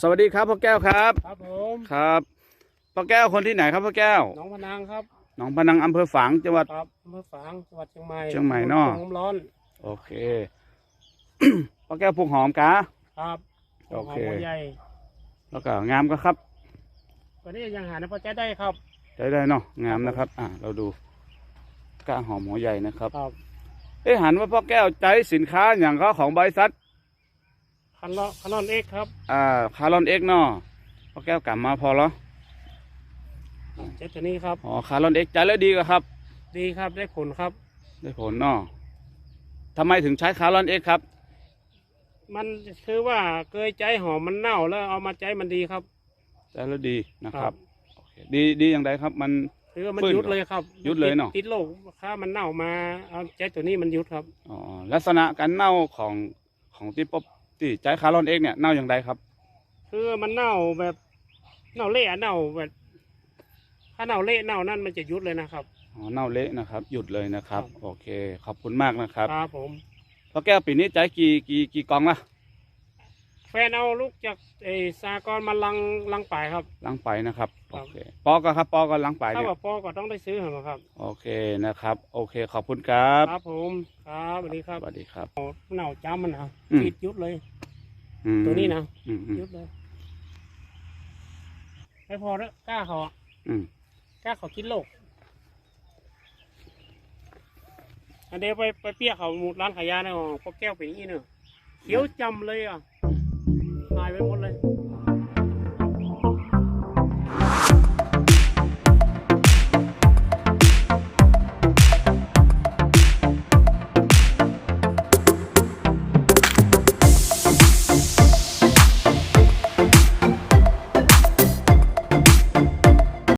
สวัสดีครับพ่อแก้วครับ ครับผมครับพ่อแก้วคนที่ไหนครับพ่อแก้วหน้องพนังครับหนองพนังอำเภอฝางจังหวัด ครับอำเภอฝางจังหวัดเชียงใหม่เชียงใหม่เนาะตำบลร้อนโอเค พ่อแก้วปลูกหอมกะ ครับโอเค หัวใหญ่แล้วก็งามก็ครับวันนี้ยังหาในพอใจได้ครับได้ได้เนาะงามนะครับ อ่าเราดูกล้าหอมหัวใหญ่นะครับ ครับ เอ๊ะหันว่าพ่อแก้วใจสินค้าอย่างเขาของบริษัท คันเลาะคันนอนเอ็กครับอ่าคารอนเอ็กเนาะพ่อแก้วกลับมาพอแล้วเจ็ดตัวนี้ครับอ๋อคารอนเอ็กใจแล้วดีก็ครับ ดีครับได้ผลครับ ได้ผลเนาะทำไมถึงใช้คารอนเอ็กครับ มันคือว่าเกยใจหอมมันเน่าแล้วเอามาใจมันดีครับใจแล้วดีนะครับโอเคดีดีอย่างไรครับมันคือว่ามันฟื้นยุดเลยครับ ยุดเลยเนาะติติดโรคถ้ามันเน่ามาเอาใจตัวนี้มันยุดครับอ๋อลักษณะการเน่าของของที่ปบ ที่ใจคารอนเอ็กเนี่ยเน่าอย่างไรครับ คือมันเน่าแบบเน่าเละเน่าแบบถ้าเน่าเละเน่านั่นมันจะยุดเลยนะครับ อ๋อเน่าเละนะครับ หยุดเลยนะครับ ครับ โอเค ขอบคุณมากนะครับครับผม พ่อแก้วปีนี้ใจกี่กี่กี่กล่องละ แฟนเอาลูกจากไอ้สากรณ์มาลังลังป่ายครับ ล้างไปนะครับ ครัโอบ เคปอก็ครับปอก็ล้างไปถ้าเนี่ยว่าพ่อก็ต้องได้ซื้อเหรอครับ โอเคนะครับ โอเคขอบคุณครับครับผมครับสวัสดีครับสวัสดีครับเอาเหน่าจ้ำมันนะอืมฉีดยุดเลย อืมตัวนี้นะอืมอืมยุดเลยไม่พอแล้วกล้าเขาอะอืมกล้าเขากินโลกอันเดียวไปไปเปี้ยเขาหมู่ร้านขายยาเนี่ยพวกแก้วเป็นอย่างนี้เนอะเขียวจำเลยอะ I don't want to.